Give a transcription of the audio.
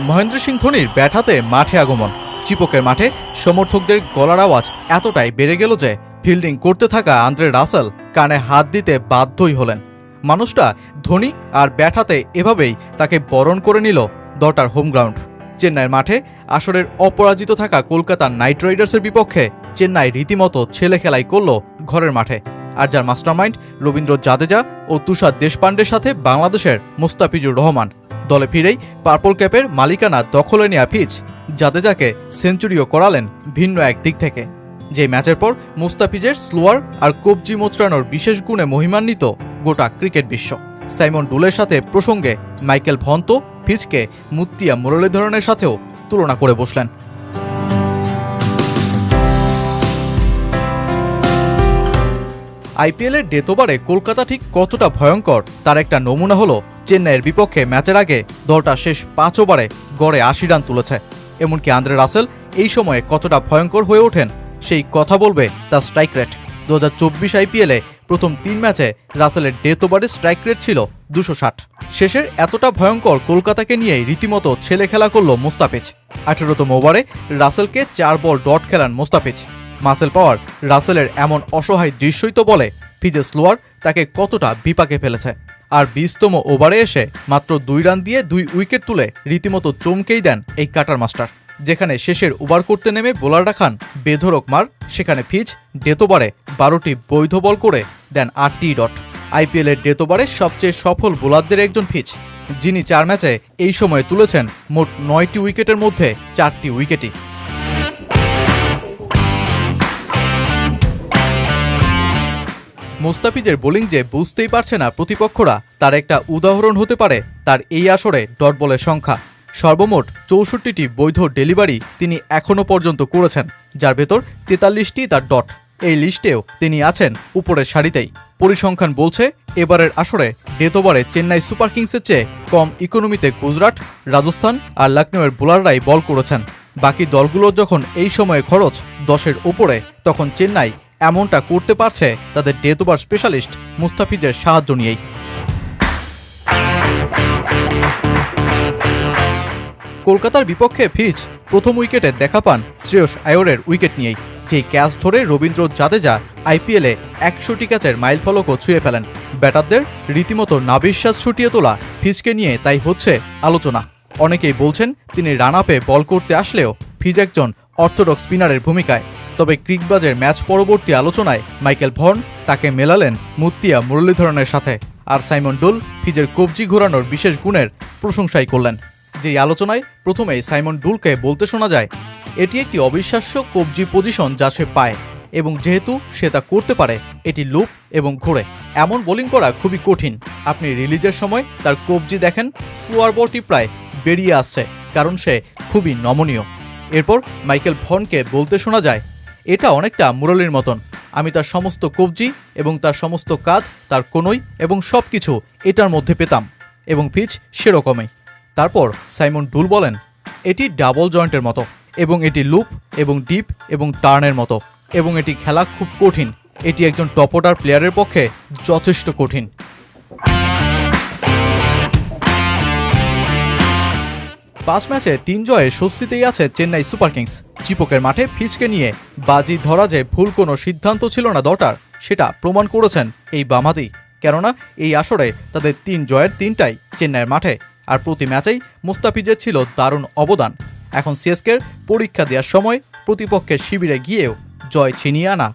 মহেন্দ্র সিং ধোনির ব্যাট হাতে মাঠে আগমন। চিপকের মাঠে সমর্থকদের গলার আওয়াজ এতটাই বেড়ে গেল যে ফিল্ডিং করতে থাকা আন্দ্রে রাসেল কানে হাত দিতে বাধ্যই হলেন। মানুষটা ধোনি আর ব্যাট হাতে এভাবেই তাকে বরণ করে নিল দটার হোম গ্রাউন্ড। চেন্নাইয়ের মাঠে আসরের অপরাজিত থাকা কলকাতার নাইট রাইডার্সের বিপক্ষে চেন্নাই রীতিমতো ছেলে খেলাই করল ঘরের মাঠে। আর যার মাস্টারমাইন্ড রবীন্দ্র জাদেজা ও তুষার দেশপান্ডের সাথে বাংলাদেশের মুস্তাফিজুর রহমান। দলে ফিরেই পার্পল ক্যাপের মালিকানা দখলে নেওয়া পিচ জাদেজাকে সেঞ্চুরিও করালেন ভিন্ন এক দিক থেকে। যে ম্যাচের পর মুস্তাফিজের স্লোয়ার আর কবজি মোচড়ানোর বিশেষ গুণে মহিমান্বিত গোটা ক্রিকেট বিশ্ব। সাইমন ডুলের সাথে প্রসঙ্গে মাইকেল ভন্ত ফিজকে মুত্তিয়া মুরলীধরনের সাথেও তুলনা করে বসলেন। আইপিএলের ওভারে কলকাতা ঠিক কতটা ভয়ঙ্কর তার একটা নমুনা হলো চেন্নাইয়ের বিপক্ষে ম্যাচের আগে দলটা শেষ পাঁচ ওভারে গড়ে আশি রান তুলেছে। এমনকি আন্দ্রে রাসেল এই সময়ে কতটা ভয়ঙ্কর হয়ে ওঠেন সেই কথা বলবে তার স্ট্রাইক রেট। দু হাজার চব্বিশ আইপিএলে প্রথম তিন ম্যাচে রাসেলের ডেথ ওভারের স্ট্রাইক রেট ছিল দুশো ষাট। শেষের এতটা ভয়ঙ্কর কলকাতাকে নিয়েই রীতিমতো ছেলে খেলা করল মোস্তাফিজ। আঠেরোতম ওভারে রাসেলকে চার বল ডট খেলান মোস্তাফিজ। মাসেল পাওয়ার রাসেলের এমন অসহায় দৃশ্যই তো বলে ফিজে স্লোয়ার তাকে কতটা বিপাকে ফেলেছে। আর বিশতম ওভারে এসে মাত্র দুই রান দিয়ে দুই উইকেট তুলে রীতিমতো চমকেই দেন এই কাটার মাস্টার। যেখানে শেষের ওভার করতে নেমে বোলাররা খান বেধরক মার, সেখানে ফিজ ডেতোবারে বারোটি বৈধ বল করে দেন আটটি ডট। আইপিএলের ডেতোবারে সবচেয়ে সফল বোলারদের একজন ফিজ যিনি চার ম্যাচে এই সময়ে তুলেছেন মোট নয়টি উইকেটের মধ্যে চারটি উইকেটই। মুস্তাফিজের বোলিং যে বুঝতেই পারছে না প্রতিপক্ষরা, তার একটা উদাহরণ হতে পারে তার এই আসরে ডট বলের সংখ্যা। সর্বমোট চৌষট্টিটি বৈধ ডেলিভারি তিনি এখনও পর্যন্ত করেছেন, যার ভেতর তেতাল্লিশটি তার ডট। এই লিস্টেও তিনি আছেন উপরের সারিতেই। পরিসংখ্যান বলছে, এবারের আসরে ওভারে চেন্নাই সুপার কিংসের চেয়ে কম ইকোনমিতে গুজরাট, রাজস্থান আর লখনৌয়ের বোলাররাই বল করেছেন। বাকি দলগুলোর যখন এই সময়ে খরচ দশের ওপরে, তখন চেন্নাই এমনটা করতে পারছে তাদের ডেথ ওভার স্পেশালিস্ট মুস্তাফিজের সাহায্য নিয়েই। কলকাতার বিপক্ষে ফিজ প্রথম উইকেটে দেখা পান শ্রেয়স আয়োরের উইকেট নিয়েই যেই ক্যাচ ধরে রবীন্দ্র জাদেজা আইপিএলে একশোটি ক্যাচের মাইল ফলকও ছুঁয়ে ফেলেন। ব্যাটারদের রীতিমতো নাবিশ্বাস ছুটিয়ে তোলা ফিজকে নিয়ে তাই হচ্ছে আলোচনা। অনেকেই বলছেন, তিনি রান আপে বল করতে আসলেও ফিজ একজন অর্থোডক্স স্পিনারের ভূমিকায়। তবে ক্রিকবাজের ম্যাচ পরবর্তী আলোচনায় মাইকেল ভর্ন তাকে মেলালেন মুত্তিয়া মুরলীধরনের সাথে আর সাইমন ডুল ফিজের কবজি ঘোরানোর বিশেষ গুণের প্রশংসাই করলেন। যেই আলোচনায় প্রথমেই সাইমন ডুলকে বলতে শোনা যায়, এটি একটি অবিশ্বাস্য কবজি পজিশন যা সে পায় এবং যেহেতু সে তা করতে পারে, এটি লুপ এবং ঘোরে। এমন বোলিং করা খুবই কঠিন। আপনি রিলিজের সময় তার কবজি দেখেন, স্লোয়ার বলটি প্রায় বেরিয়ে আসছে, কারণ সে খুবই নমনীয়। এরপর মাইকেল ভনকে বলতে শোনা যায় এটা অনেকটা মুরলির মতন। আমি তার সমস্ত কবজি এবং তার সমস্ত কাঁধ, তার কোনই এবং সব কিছু এটার মধ্যে পেতাম এবং পিচ সেরকমই। তারপর সাইমন ডুল বলেন, এটি ডাবল জয়েন্টের মতো এবং এটি লুপ এবং ডিপ এবং টার্নের মতো এবং এটি খেলা খুব কঠিন। এটি একজন টপ অর্ডার প্লেয়ারের পক্ষে যথেষ্ট কঠিন। পাঁচ ম্যাচে তিন জয়ে স্বস্তিতেই আছে চেন্নাই সুপার কিংস। চিপকের মাঠে ফিচকে নিয়ে বাজি ধরা যে ভুল কোনো সিদ্ধান্ত ছিল না দলটার, সেটা প্রমাণ করেছেন এই বামাদি। কেননা এই আসরে তাদের তিন জয়ের তিনটাই চেন্নাইয়ের মাঠে, আর প্রতি ম্যাচেই মুস্তাফিজের ছিল দারুণ অবদান। এখন সিএসকের পরীক্ষা দেওয়ার সময় প্রতিপক্ষের শিবিরে গিয়েও জয় ছিনিয়ে আনা